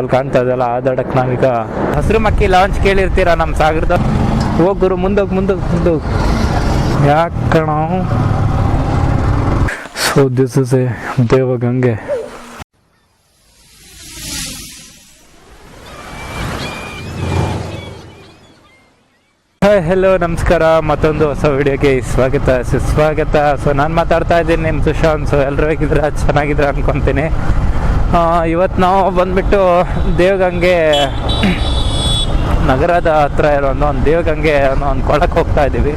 ಅಲ್ಲಿ ಕಾಣ್ತಾ ಇದೆಯಲ್ಲ ಆ ನಾವೀಗ ಹಸಿರು ಮಕ್ಕಿ ಲಾಂಚ್ ಕೇಳಿರ್ತೀರಾ ನಮ್ಮ ಸಾಗರದ? ಹೋಗುರು ಮುಂದೋಗಿ ಮುಂದೋಗಿ ಮುಂದೋಗಿ. ಯಾಕೆ ಕಣ? So this is a Devagange. Hi hello ನಮಸ್ಕಾರ. ಮತ್ತೊಂದು ಹೊಸ ವಿಡಿಯೋಗೆ ಸ್ವಾಗತ, ಸುಸ್ವಾಗತ. ಸೊ ನಾನು ಮಾತಾಡ್ತಾ ಇದ್ದೀನಿ ನಿಮ್ಮ ಸುಶಾಂತ್. ಸೊ ಎಲ್ಲರೂ ಹೇಗಿದ್ರೆ ಚೆನ್ನಾಗಿದ್ರೆ ಅನ್ಕೊತೀನಿ. ಇವತ್ತು ನಾವು ಬಂದ್ಬಿಟ್ಟು ದೇವಗಂಗೆ ನಗರದ ಹತ್ರ ಇರೋ ಒಂದು ದೇವಗಂಗೆ ಅನ್ನೋ ಒಂದು ಕೊಳಕ್ಕೆ ಹೋಗ್ತಾ ಇದ್ದೀವಿ.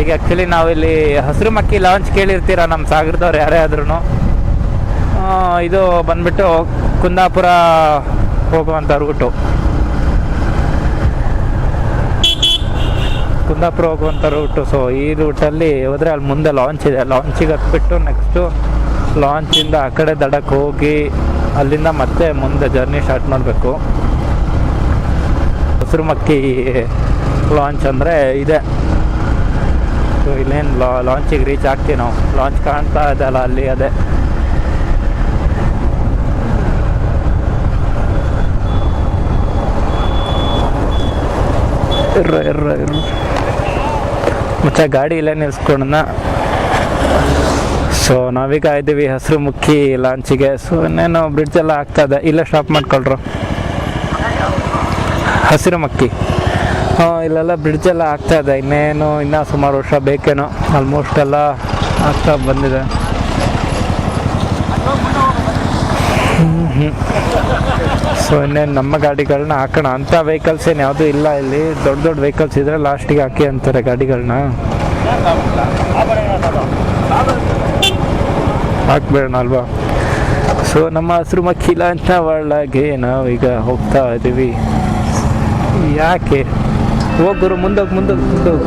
ಈಗ ಆ್ಯಕ್ಚುಲಿ ನಾವಿಲ್ಲಿ ಹಸಿರು ಮಕ್ಕಿ ಲಾಂಚ್ ಕೇಳಿರ್ತೀರ ನಮ್ಮ ಸಾಗರದವ್ರು ಯಾರೇ ಆದ್ರೂ ಇದು ಬಂದ್ಬಿಟ್ಟು ಕುಂದಾಪುರ ಹೋಗುವಂಥ ರೂಟು. ಕುಂದಾಪುರ ಹೋಗುವಂಥ ರೂಟು. ಸೊ ಈ ರೂಟಲ್ಲಿ ಹೋದರೆ ಅಲ್ಲಿ ಮುಂದೆ ಲಾಂಚ್ ಇದೆ. ಲಾಂಚಿಗೆ ಹತ್ಬಿಟ್ಟು ನೆಕ್ಸ್ಟು ಲಾಂಚಿಂದ ಆ ಕಡೆ ದಡಕ್ಕೆ ಹೋಗಿ ಅಲ್ಲಿಂದ ಮತ್ತೆ ಮುಂದೆ ಜರ್ನಿ ಸ್ಟಾರ್ಟ್ ಮಾಡಬೇಕು. ಹಸಿರು ಮಕ್ಕಿ ಲಾಂಚ್ ಅಂದರೆ ಇದೆ. ಸೊ ಇಲ್ಲೇನು ಲಾ ಲಾಂಚಿಗೆ ರೀಚ್ ಆಗ್ತೀವಿ ನಾವು. ಲಾಂಚ್ ಕಾಣ್ತಾ ಇದ್ದಲ್ಲ ಅಲ್ಲಿ ಅದೇ. ಇರ್ರ ಇರ್ರ ಇರ್ರ. ಮತ್ತೆ ಗಾಡಿ ಇಲ್ಲೇ ನಿಲ್ಸ್ಕೊಂಡ ಸೊ ನಾವೀಗ ಇದ್ದೀವಿ ಹಸಿರು ಮುಖಿ ಲಾಂಚಿಗೆ ಸೊ ಇನ್ನೇನು ಬ್ರಿಡ್ಜ್ ಎಲ್ಲ ಆಗ್ತಾ ಇದೆ. ಇಲ್ಲೇ ಸ್ಟಾಪ್ ಮಾಡ್ಕೊಳ್ರು. ಹಸಿರು ಮಕ್ಕಿ ಇಲ್ಲೆಲ್ಲ ಬ್ರಿಡ್ಜ್ ಎಲ್ಲ ಆಗ್ತಾ ಇದೆ. ಇನ್ನೇನು, ಇನ್ನೂ ಸುಮಾರು ವರ್ಷ ಬೇಕೇನೋ. ಆಲ್ಮೋಸ್ಟ್ ಎಲ್ಲ ಆಗ್ತಾ ಬಂದಿದೆ. ಸೊ ಇನ್ನೇನು ನಮ್ಮ ಗಾಡಿಗಳನ್ನ ಹಾಕೋಣ. ಅಂಥ ವೆಹಿಕಲ್ಸ್ ಏನು ಯಾವುದೂ ಇಲ್ಲ ಇಲ್ಲಿ. ದೊಡ್ಡ ದೊಡ್ಡ ವೆಹಿಕಲ್ಸ್ ಇದ್ರೆ ಲಾಸ್ಟಿಗೆ ಹಾಕಿ ಅಂತಾರೆ ಗಾಡಿಗಳನ್ನ. ಹಾಕ್ಬೇಡ ಅಲ್ವಾ ಸೊ ನಮ್ಮ ಹಸಿರು ಮಕ್ಕಿಲ ಅಂತ ಒಳಗೆ ನಾವೀಗ ಹೋಗ್ತಾ ಇದ್ದೀವಿ ಯಾಕೆ? ಹೋಗ್ರು ಮುಂದೋಗಿ ಮುಂದೋಗಿ ಮುಂದೋಗಿ.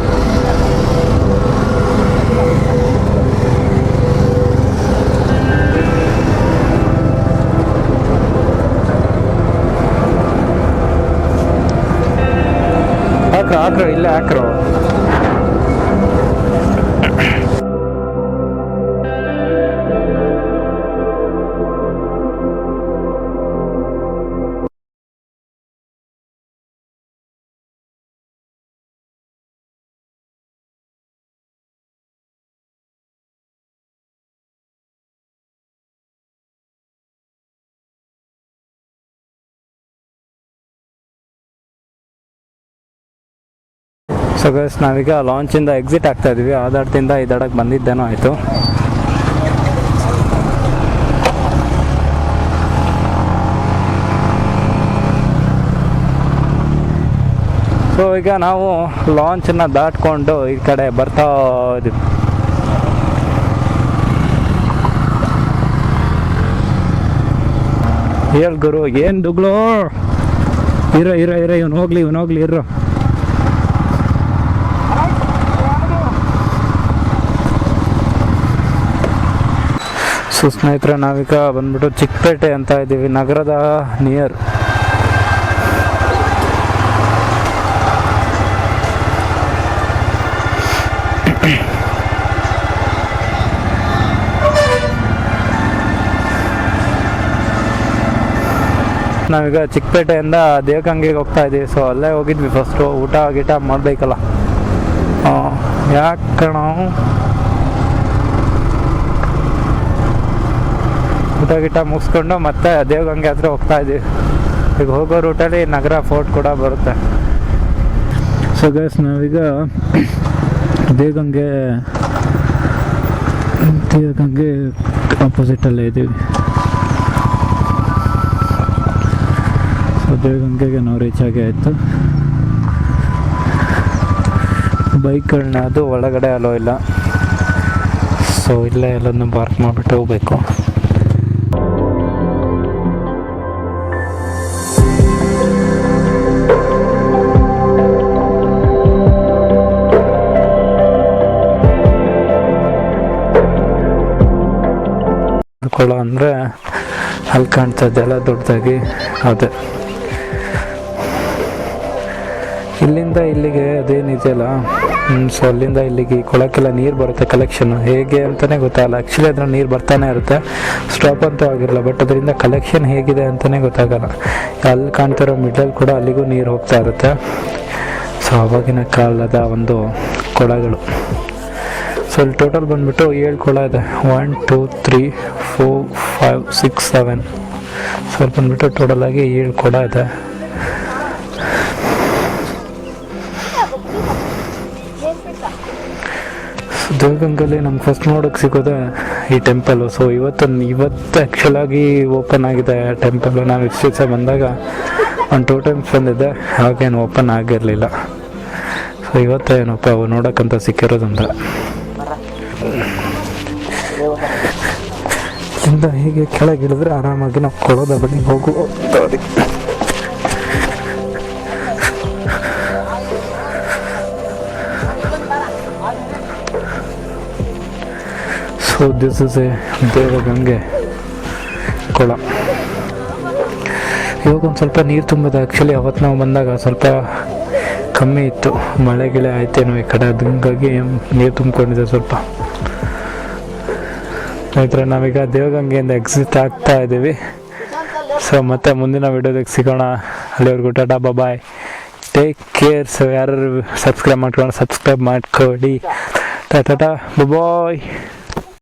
ಹಾಕ್ರ ಹಾಕ್ರ, ಇಲ್ಲ ಹಾಕ್ರು. ಸೊ ಗೈಸ್ ನಾವೀಗ ಲಾಂಚಿಂದ ಎಕ್ಸಿಟ್ ಆಗ್ತಾ ಇದೀವಿ. ಆ ದಡದಿಂದ ಈ ದಡಕ್ಕೆ ಬಂದಿದ್ದೇನೋ ಆಯಿತು. ಸೊ ಈಗ ನಾವು ಲಾಂಚನ್ನ ದಾಟ್ಕೊಂಡು ಈ ಕಡೆ ಬರ್ತಾ ಇದೀವಿ. ಹೇಳ್ ಗುರು, ಏನು ದುಗ್ಳು? ಇರೋ ಇರೋ ಇರೋ, ಇವನು ಹೋಗ್ಲಿ ಇವನು ಹೋಗ್ಲಿ, ಇರೋ. ಸೊ ಸ್ನೇಹಿತರೆ, ನಾವೀಗ ಬಂದ್ಬಿಟ್ಟು ಚಿಕ್ಕಪೇಟೆ ಅಂತ ಇದ್ದೀವಿ. ನಗರದ ನಿಯರ್ ನಾವೀಗ ಚಿಕ್ಕಪೇಟೆಯಿಂದ ದೇವಗಂಗೆಗೆ ಹೋಗ್ತಾ ಇದ್ದೀವಿ. ಸೊ ಅಲ್ಲೇ ಹೋಗಿದ್ವಿ ಫಸ್ಟು ಊಟ, ಗೀಟ ಮಾಡಬೇಕಲ್ಲ. ಯಾಕೆ ಕಣ? ಊಟ ಗಿಟ ಮುಗಿಸ್ಕೊಂಡು ಮತ್ತೆ ದೇವಗಂಗೆ ಹತ್ರ ಹೋಗ್ತಾ ಇದ್ದೀವಿ. ಈಗ ಹೋಗೋ ರೂಟಲ್ಲಿ ನಗರ ಫೋರ್ಟ್ ಕೂಡ ಬರುತ್ತೆ. ಸೊ ಗೈಸ್ ನಾವೀಗ ದೇವಗಂಗೆ ದೇವಗಂಗೆ ಆಪೋಸಿಟಲ್ಲೇ ಇದ್ದೀವಿ. ಸೊ ದೇವಗಂಗೆಗೆ ನಾವು ರೀಚ್ ಆಗಿ ಆಯಿತು. ಬೈಕ್ಗಳನ್ನ ಅದು ಒಳಗಡೆ ಅಲೋ ಇಲ್ಲ. ಸೊ ಇಲ್ಲೇ ಎಲ್ಲದನ್ನು ಪಾರ್ಕ್ ಮಾಡಿಬಿಟ್ಟು ಹೋಗ್ಬೇಕು. ಕೊಳ ಅಂದರೆ ಅಲ್ಲಿ ಕಾಣ್ತಾ ಇದೆಯಲ್ಲ ದೊಡ್ಡದಾಗಿ. ಅದೇ. ಇಲ್ಲಿಂದ ಇಲ್ಲಿಗೆ ಅದೇನಿದೆಯಲ್ಲ ಸೊ ಅಲ್ಲಿಂದ ಇಲ್ಲಿಗೆ ಕೊಳಕ್ಕೆಲ್ಲ ನೀರು ಬರುತ್ತೆ ಕಲೆಕ್ಷನ್ ಹೇಗೆ ಅಂತಲೇ ಗೊತ್ತಾಗಲ್ಲ. ಆ್ಯಕ್ಚುಲಿ ಅದ್ರ ನೀರು ಬರ್ತಾನೆ ಇರುತ್ತೆ. ಸ್ಟಾಪ್ ಅಂತೂ ಆಗಿರಲ್ಲ ಬಟ್ ಅದರಿಂದ ಕಲೆಕ್ಷನ್ ಹೇಗಿದೆ ಅಂತಲೇ ಗೊತ್ತಾಗಲ್ಲ. ಅಲ್ಲಿ ಕಾಣ್ತಿರೋ ಮಿಡಲ್ ಕೂಡ ಅಲ್ಲಿಗೂ ನೀರು ಹೋಗ್ತಾ ಇರುತ್ತೆ. ಸೊ ಅವಾಗಿನ ಕಾಲದ ಒಂದು ಕೊಳಗಳು. ಸೊ ಇಲ್ಲಿ ಟೋಟಲ್ ಬಂದುಬಿಟ್ಟು ಏಳು ಕೊಳ ಇದೆ. One two three four five six seven so ಇಲ್ಲಿ ಬಂದುಬಿಟ್ಟು ಟೋಟಲ್ ಆಗಿ ಏಳು ಕೊಳ ಇದೆ ದೇವಗಂಗಲ್ಲಿ ನಮ್ಗೆ ಫಸ್ಟ್ ನೋಡೋಕ್ಕೆ ಸಿಗೋದೆ ಈ ಟೆಂಪಲು ಸೊ ಇವತ್ತು ಇವತ್ತು ಆ್ಯಕ್ಚುಲಾಗಿ ಓಪನ್ ಆಗಿದೆ ಟೆಂಪಲು ನಾವು ಇಷ್ಟು ದಿವಸ ಬಂದಾಗ ಒಂದು ಟೂ ಟೈಮ್ಸ್ ಬಂದಿದ್ದೆ. ಹಾಗೇನು ಓಪನ್ ಆಗಿರಲಿಲ್ಲ. ಸೊ ಇವತ್ತೇನಪ್ಪ ನೋಡೋಕ್ಕಂತ ಸಿಕ್ಕಿರೋದಂತ ಇಲ್ಲಿಂದ ಹೀಗೆ ಕೆಳಗಿಳಿದ್ರೆ ಆರಾಮಾಗಿ ನಾವು ಕೊಳದ ಬಳಿ ಹೋಗು. So this is a Devagange ಕೊಳ. ಇವಾಗ ಒಂದು ಸ್ವಲ್ಪ ನೀರು ತುಂಬಿದೆ ಆ್ಯಕ್ಚುಲಿ ಅವತ್ತು ನಾವು ಬಂದಾಗ ಸ್ವಲ್ಪ ಕಮ್ಮಿ ಇತ್ತು. ಮಳೆ ಗಿಳೆ ಆಯ್ತೇನೋ ಈ ಕಡೆ. ಅದಂಗಾಗಿ ನೀರು ತುಂಬಿಕೊಂಡಿದೆ ಸ್ವಲ್ಪ. ಸ್ನೇಹಿತರೆ, ನಾವೀಗ ದೇವಗಂಗೆಯಿಂದ ಎಕ್ಸಿಟ್ ಆಗ್ತಾ ಇದ್ದೀವಿ. ಸೊ ಮತ್ತೆ ಮುಂದಿನ ವಿಡಿಯೋದಕ್ಕೆ ಸಿಗೋಣ. ಅಲ್ಲಿವರೆಗೂ tata bye take care so ಯಾರು ಸಬ್ಸ್ಕ್ರೈಬ್ ಮಾಡ್ಕೊಂಡು ಸಬ್ಸ್ಕ್ರೈಬ್ ಮಾಡ್ಕೊಡಿ ಟಾಟಾ ಬಾಯ್